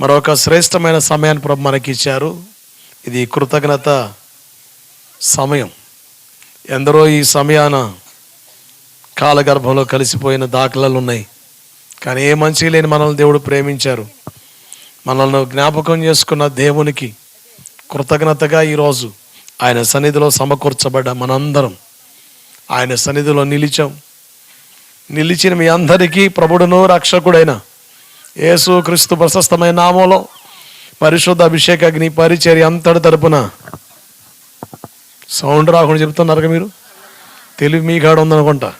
మరొక శ్రేష్టమైన సమయాన్ని ప్రభు మనకి ఇచ్చారు. ఇది కృతజ్ఞత సమయం. ఎందరో ఈ సమయాన కాలగర్భంలో కలిసిపోయిన దాఖలాలు ఉన్నాయి. కానీ ఏ మంచి లేని మనల్ని దేవుడు ప్రేమించారు. మనల్ని జ్ఞాపకం చేసుకున్న దేవునికి కృతజ్ఞతగా ఈరోజు ఆయన సన్నిధిలో సమకూర్చబడ్డ మనందరం. ఆయన సన్నిధిలో నిలిచాం. నిలిచిన మీ అందరికీ ప్రభుడును రక్షకుడైన యేసు క్రీస్తు ప్రశస్తమైన నామంలో పరిశుద్ధ అభిషేక అగ్ని పరిచర్య అంతటి తరపున సౌండ్ రాకుండా చెప్తున్నారు మీరు? తెలివి మీ కాడ ఉందనుకుంటా.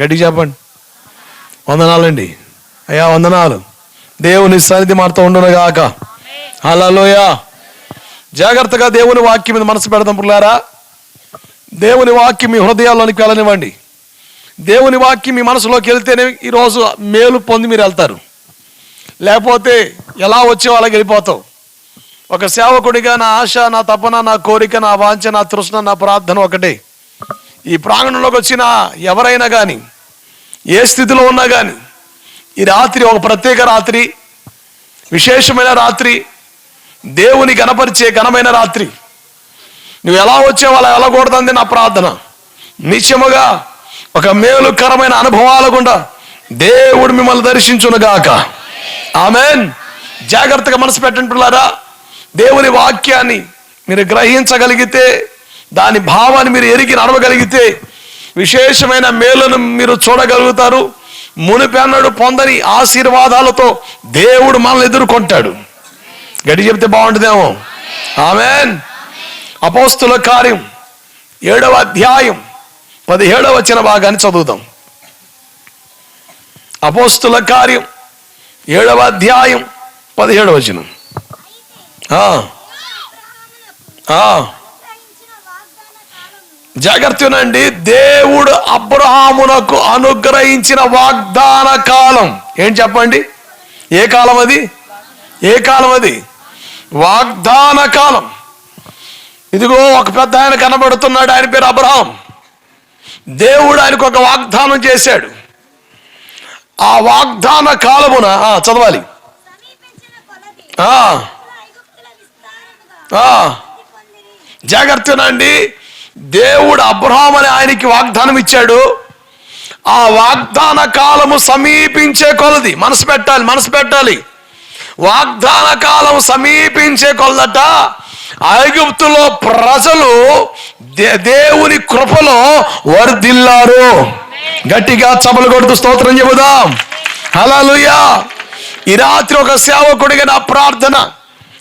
గట్టి చెప్పండి. వందనాలండి. అయ్యా వందనాలు. దేవుని సన్నిధి మారుతూ ఉండనుగాక హల్లెలూయా. జాగ్రత్తగా దేవుని వాక్యం మీద మనసు పెడదాం పుల్లారా. దేవుని వాక్యం మీ హృదయాల్లోనికి వెళ్ళనివ్వండి దేవుని వాక్యం మీ మనసులోకి వెళ్తేనే ఈరోజు మేలు పొంది మీరు వెళ్తారు. లేకపోతే ఎలా వచ్చే వాళ్ళకి వెళ్ళిపోతావు? ఒక సేవకుడిగా నా ఆశ నా తపన నా కోరిక నా వాంఛ నా తృష్ణ నా ప్రార్థన ఒకటే. ఈ ప్రాంగణంలోకి వచ్చిన ఎవరైనా కానీ ఏ స్థితిలో ఉన్నా కానీ ఈ రాత్రి ఒక ప్రత్యేక రాత్రి విశేషమైన రాత్రి దేవుని గణపరిచే ఘనమైన రాత్రి. నువ్వు ఎలా వచ్చావు అలా వెళ్ళకూడదంది నా ప్రార్థన. నిత్యముగా ఒక మేలుకరమైన అనుభవాల గుండా దేవుడు మిమ్మల్ని దర్శించునుగాక. ఆమెన్. జాగ్రత్తగా మనసు పెట్టండి పిల్లారా. దేవుని వాక్యాన్ని మీరు గ్రహించగలిగితే దాని భావాన్ని మీరు ఎరిగి నడవగలిగితే విశేషమైన మేలును మీరు చూడగలుగుతారు. మునిపెన్నడు పొందని ఆశీర్వాదాలతో దేవుడు మనల్ని ఎదుర్కొంటాడు. గడి చెప్తే బాగుంటుందేమో? ఆమెన్. అపోస్తుల కార్యం ఏడవ అధ్యాయం పదిహేడవ వచ్చిన భాగాన్ని చదువుదాం. అపోస్తుల కార్యం ఏడవ అధ్యాయం పదిహేడవ వచనం జాగ్రత్తనండి దేవుడు అబ్రహామునకు అనుగ్రహించిన వాగ్దాన కాలం. ఏం చెప్పండి? ఏ కాలం అది? ఏ కాలం అది? వాగ్దాన కాలం. ఇదిగో ఒక పెద్ద ఆయన కనబడుతున్నాడు. ఆయన పేరు అబ్రహాం. దేవుడు ఆయనకు ఒక వాగ్దానం చేశాడు. ఆ వాగ్దాన కాలమున చదవాలి. జాగ్రత్తనండి దేవుడు అబ్రహాం అని ఆయనకి వాగ్దానం ఇచ్చాడు. ఆ వాగ్దాన కాలము సమీపించే కొలది. మనసు పెట్టాలి మనసు పెట్టాలి. వాగ్దాన కాలం సమీపించే కొలదట. ఐగుప్తులో ప్రజలు దే- దేవుని కృపలో వర్ధిల్లారు. గట్టిగా చపలు కొడుతూ స్తోత్రం చెబుదాం. హల్లెలూయా. ఈ రాత్రి ఒక సేవకుడిగా నా ప్రార్థన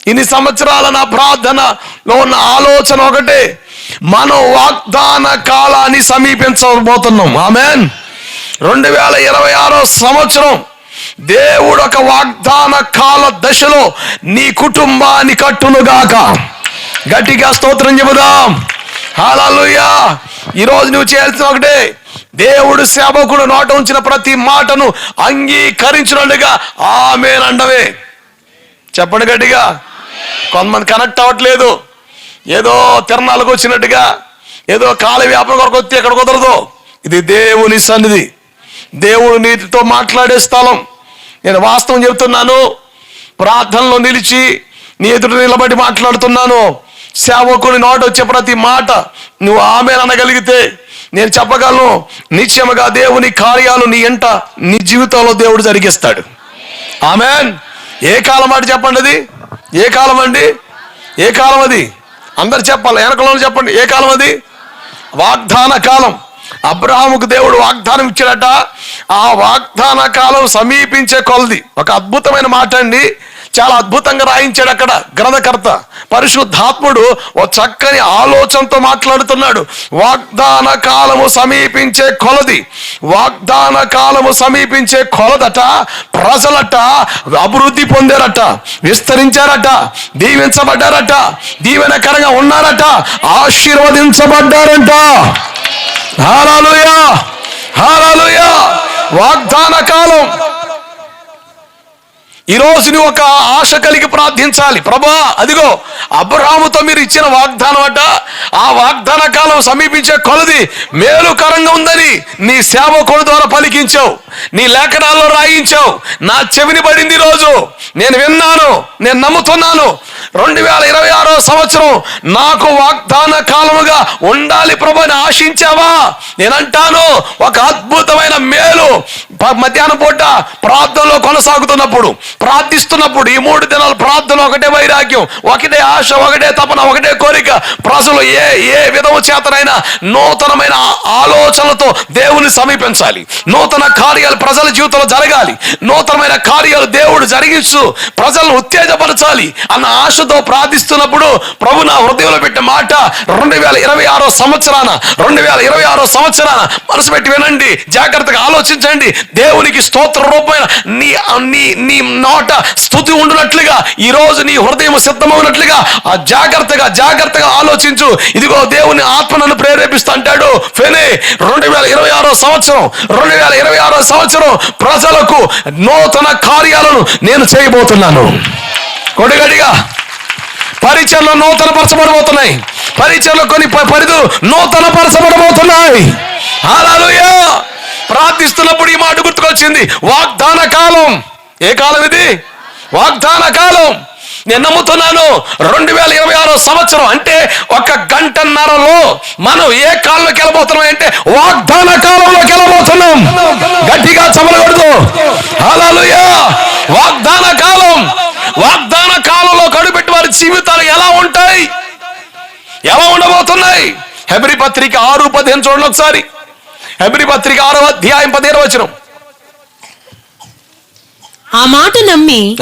ఇన్ని సంవత్సరాల నా ప్రార్థనలో ఉన్న ఆలోచన ఒకటే మనం వాగ్దాన కాలాన్ని సమీపించబోతున్నాం. ఆమెన్. రెండు వేల ఇరవై ఆరో సంవత్సరం దేవుడు ఒక వాగ్దాన కాల దశలో నీ కుటుంబాన్ని కట్టునుగాక. గట్టిగా స్తోత్రం చెబుదాం. హాలూయా ఈరోజు నువ్వు చేయాల్సిన ఒకటే. దేవుడు సేవకుడు నోట ఉంచిన ప్రతి మాటను అంగీకరించినట్టుగా ఆమెనండవే. చెప్పండి గట్టిగా. కొంతమంది కనెక్ట్ అవ్వట్లేదు. ఏదో తిరణాలకు వచ్చినట్టుగా ఏదో కాల వ్యాపారం కొరకు వస్తే ఎక్కడ కుదరదు. ఇది దేవుని సన్నిధి. దేవుడు నీటితో మాట్లాడే స్థలం. నేను వాస్తవం చెబుతున్నాను ప్రార్థనలో నిలిచి నీ ఎదుట నిలబడి మాట్లాడుతున్నాను. సేవకుని నోట వచ్చే ప్రతి మాట నువ్వు ఆమె అనగలిగితే నేను చెప్పగలను నిశ్చయముగా దేవుని కార్యాలు నీ ఎంట నీ జీవితంలో దేవుడు జరిగిస్తాడు. ఆమెన్. ఏ కాలం మాట చెప్పండి అది? ఏ కాలం అండి? ఏ కాలం అది? అందరు చెప్పాలి వెనకలో చెప్పండి ఏ కాలం అది? వాగ్దాన కాలం. అబ్రహాముకు దేవుడు వాగ్దానం ఇచ్చాడట. ఆ వాగ్దాన కాలం సమీపించే కొలది. ఒక అద్భుతమైన మాట అండి. చాలా అద్భుతంగా రాయించాడు అక్కడ గ్రంథకర్త. పరిశుద్ధాత్ముడు ఓ చక్కని ఆలోచనతో మాట్లాడుతున్నాడు. వాగ్దాన కాలము సమీపించే కొలది. వాగ్దాన కాలము సమీపించే కొలదట ప్రజలట అభివృద్ధి పొందారట విస్తరించారట దీవించబడ్డారట దీవెనకరంగా ఉన్నారట ఆశీర్వదించబడ్డారంట. హారాలుయా హారాలుయా వాగ్దాన కాలం ఈ నువ్వు ఒక ఆశ కలిగి ప్రార్థించాలి. ప్రభా అదిగో అబ్రహాముతో మీరు ఇచ్చిన వాగ్దానం అట ఆ వాగ్దాన కాలం సమీపించే కొలది మేలుకరంగా ఉందని నీ సేవకుడు ద్వారా పలికించావు. నీ లేఖనాల్లో రాయించావు. నా చెవిని పడింది ఈ రోజు నేను విన్నాను నేను నమ్ముతున్నాను. రెండు వేల ఇరవై ఆరో సంవత్సరం నాకు వాగ్దాన కాలముగా ఉండాలి ప్రభాని ఆశించావా? నేనంటాను ఒక అద్భుతమైన మేలు మధ్యాహ్నం పూట ప్రార్థనలో కొనసాగుతున్నప్పుడు ప్రార్థిస్తున్నప్పుడు ఈ మూడు దినాలు ప్రార్థన ఒకటే వైరాగ్యం ఒకటే ఆశ ఒకటే తపన ఒకటే కోరిక. ప్రజలు ఏ ఏ విధము చేతనైనా నూతనమైన ఆలోచనలతో దేవుని సమీపించాలి. నూతన కార్యాలు ప్రజల జీవితంలో జరగాలి. నూతనమైన కార్యాలు దేవుడు జరిగించు ప్రజలను ఉత్తేజపరచాలి అన్న ఆశతో ప్రార్థిస్తున్నప్పుడు ప్రభు నా హృదయంలో పెట్టే మాట రెండు వేల ఇరవై ఆరో సంవత్సరాన రెండు వేల ఇరవై ఆరో సంవత్సరాన మనసు పెట్టి వినండి జాగ్రత్తగా ఆలోచించండి. దేవునికి స్తోత్ర రూపమైన నీ నీ నీ నోట స్థుతి ఉండునట్లుగా ఈ రోజు నీ హృదయం సిద్ధమవునట్లుగా ఆ జాగ్రత్తగా జాగ్రత్తగా ఆలోచించు. ఇదిగో దేవుని ఆత్మ నన్ను ప్రేరేపిస్తా అంటాడు. ఫెనే రెండు వేల ఇరవై ఆరో సంవత్సరం రెండు వేల ఇరవై ఆరో సంవత్సరం ప్రజలకు నూతన కార్యాలను నేను చేయబోతున్నాను. కొడిగడిగా పరిచయలో నూతన పరచబడబోతున్నాయి పరిచయంలో కొన్ని పరిధులు నూతన పరచబడబోతున్నాయి హల్లెలూయా! ప్రార్థిస్తున్నప్పుడు ఈ మాట గుర్తుకొచ్చింది. వాగ్దాన కాలం. ఏ కాలం ఇది? వాగ్దాన కాలం. నేను నమ్ముతున్నాను రెండు వేల ఇరవై ఆరో సంవత్సరం అంటే ఒక గంటన్నరలో మనం ఏ కాలంలోకి వెళ్ళబోతున్నాం అంటే వాగ్దాన కాలంలోకి వెళ్ళబోతున్నాం. గట్టిగా చమలకూడదు హల్లెలూయా! వాగ్దాన కాలం. వాగ్దాన కాలంలో కడుపెట్టి వారి జీవితాలు ఎలా ఉంటాయి? ఎలా ఉండబోతున్నాయి? హెబ్రి పత్రిక ఆరు పదిహేను చూడండి ఒకసారి. హెబ్రి పత్రిక ఆరో అధ్యాయం పదిహేను వచ్చినాం ఆ మాట నమ్మి.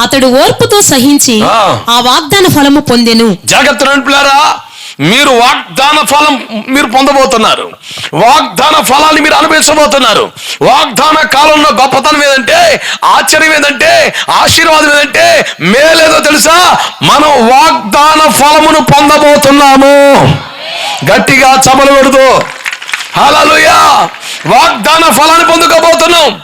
అతడు ఓర్పుతో సహించి ఆ. వాగ్దాన ఫలము పొందెను. జాగ్రత్త నడుపులారా మీరు వాగ్దాన ఫలం మీరు పొందబోతున్నారు. వాగ్దాన ఫలాన్ని మీరు అనుభవించబోతున్నారు. వాగ్దాన కాలంలో గొప్పతనం ఏదంటే ఆశ్చర్యం ఏదంటే ఆశీర్వాదం ఏదంటే మేలేదో తెలుసా? మనం వాగ్దాన ఫలమును పొందబోతున్నాము. గట్టిగా చమలకూడదు హల్లెలూయా! వాగ్దాన ఫలాన్ని పొందుకోబోతున్నాం.